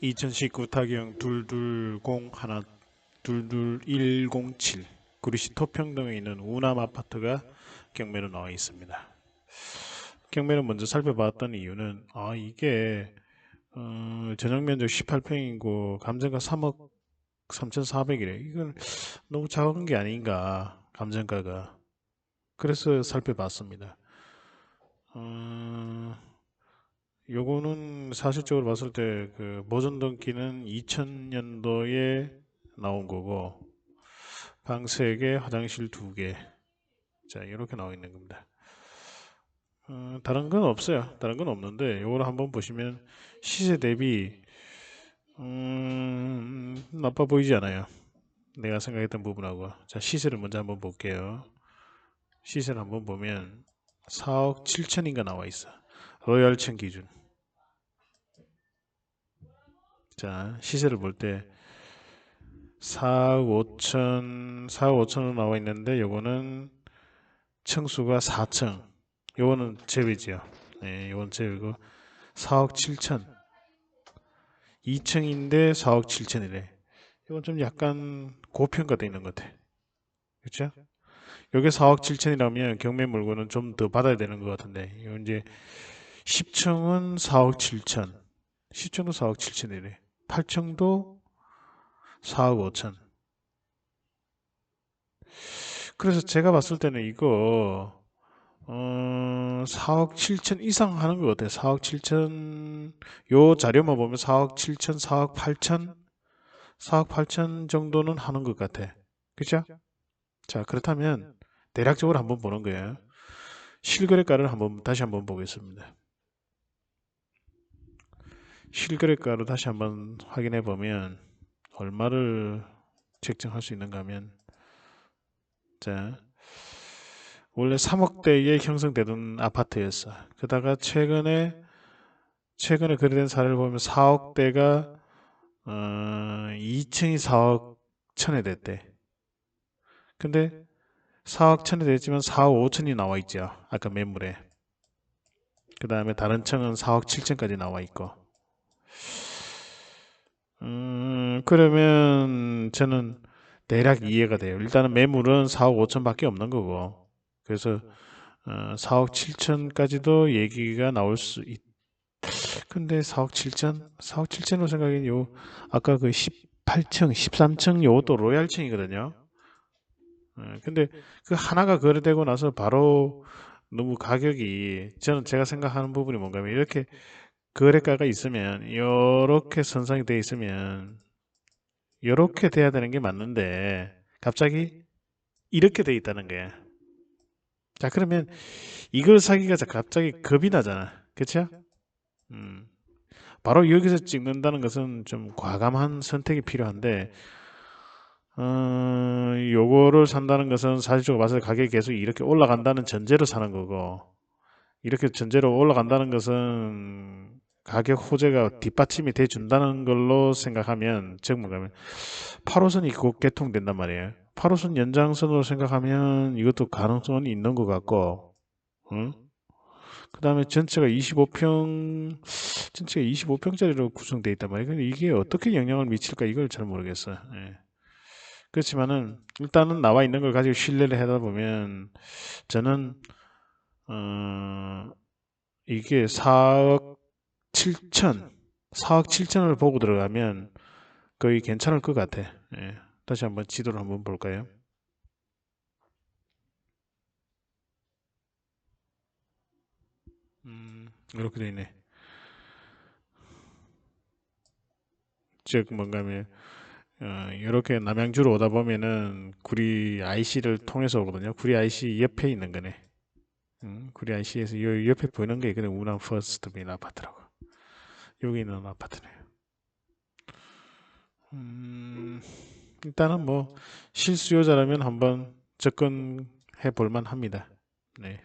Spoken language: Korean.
2019 타경 220 22107 구리시 토평동에 있는 우남 아파트가 경매로 나와 있습니다. 경매를 먼저 살펴봤던 이유는 아 이게 어, 전용 면적 18평이고 감정가 3억 3,400이래. 이건 너무 작은 게 아닌가 감정가가. 그래서 살펴봤습니다. 어, 요거는 사실적으로 봤을 때 그 모전 등기는 2000년도에 나온 거고 방 3개, 화장실 2개 자 이렇게 나와 있는 겁니다. 어, 다른 건 없어요. 다른 건 없는데 요거를 한번 보시면 시세 대비 음, 나빠 보이지 않아요. 내가 생각했던 부분하고 자 시세를 먼저 한번 볼게요. 시세를 한번 보면 4억 7천인가 나와 있어. 로얄층 기준. 자 시세를 볼 때 4억 5천 4억 5천으로 나와 있는데 요거는 층수가 4층. 요거는 제외지요. 네 요건 제외고 4억 7천. 2층인데 4억 7천이래. 이건 좀 약간 고평가되어 있는 것 같아. 그렇죠 요게 4억 7천이라면 경매 물건은 좀 더 받아야 되는 것 같은데. 이건 이제 10층은 4억 7천 10층도 4억 7천이래 8층도 4억 5천. 그래서 제가 봤을 때는 이거 어, 4억 7천 이상 하는 것 같아요. 4억 7천 요 자료만 보면 4억 7천, 4억 8천, 4억 8천 정도는 하는 것 같아. 그죠? 자 그렇다면 대략적으로 한번 보는 거예요. 실거래가를 한번 다시 한번 보겠습니다. 실거래가로 다시 한번 확인해 보면 얼마를 책정할 수 있는가 하면 자 원래 3억대에 형성되던 아파트였어. 그다가 최근에 최근에 거래된 사례를 보면 4억대가 어, 2층이 4억 천에 됐대. 근데 4억 천에 됐지만 4억 5천이 나와 있죠. 아까 매물에. 그 다음에 다른 층은 4억 7천까지 나와 있고. 음, 그러면 저는 대략 이해가 돼요. 일단은 매물은 4억 5천밖에 없는 거고. 그래서 어, 4억 7천까지도 얘기가 나올 수 있. 근데 4억 7천? 4억 7천으로 생각하기엔 요 아까 그 18층, 13층 요것도 로얄층이거든요. 어, 근데 그 하나가 거래되고 나서 바로 너무 가격이 저는 제가 생각하는 부분이 뭔가면 이렇게 거래가가 있으면 이렇게 선상이 되어 있으면 이렇게 돼야 되는 게 맞는데 갑자기 이렇게 돼 있다는 거야. 자 그러면 이걸 사기가 갑자기 겁이 나잖아. 그쵸? 음. 바로 여기서 찍는다는 것은 좀 과감한 선택이 필요한데 어, 요거를 산다는 것은 사실적으로 봤을 때 가격이 계속 이렇게 올라간다는 전제로 사는 거고 이렇게 전제로 올라간다는 것은 가격 호재가 뒷받침이 돼 준다는 걸로 생각하면 즉 뭐냐면 8호선이 곧 개통된단 말이에요. 8호선 연장선으로 생각하면 이것도 가능성은 있는 것 같고 응? 그 다음에 전체가 25평 전체가 25평짜리로 구성되어 있단 말이에요. 근데 이게 어떻게 영향을 미칠까 이걸 잘 모르겠어요. 예. 그렇지만은 일단은 나와 있는 걸 가지고 신뢰를 하다 보면 저는 어, 이게 4억 7천. 4억 7천을 보고 들어가면 거의 괜찮을 것 같아. 예. 다시 한번 지도를 한번 볼까요? 음, 이렇게 되네. 즉 뭔가면 어, 이렇게 남양주로 오다 보면은 구리 IC를 통해서 오거든요. 구리 IC 옆에 있는 거네. 음, 구리 IC에서 요 옆에 보이는 게 그냥 우남 퍼스트 빌 아파트라고 여기 있는 아파트네요. 음, 일단은 뭐 실수요자라면 한번 접근해 볼만 합니다. 네.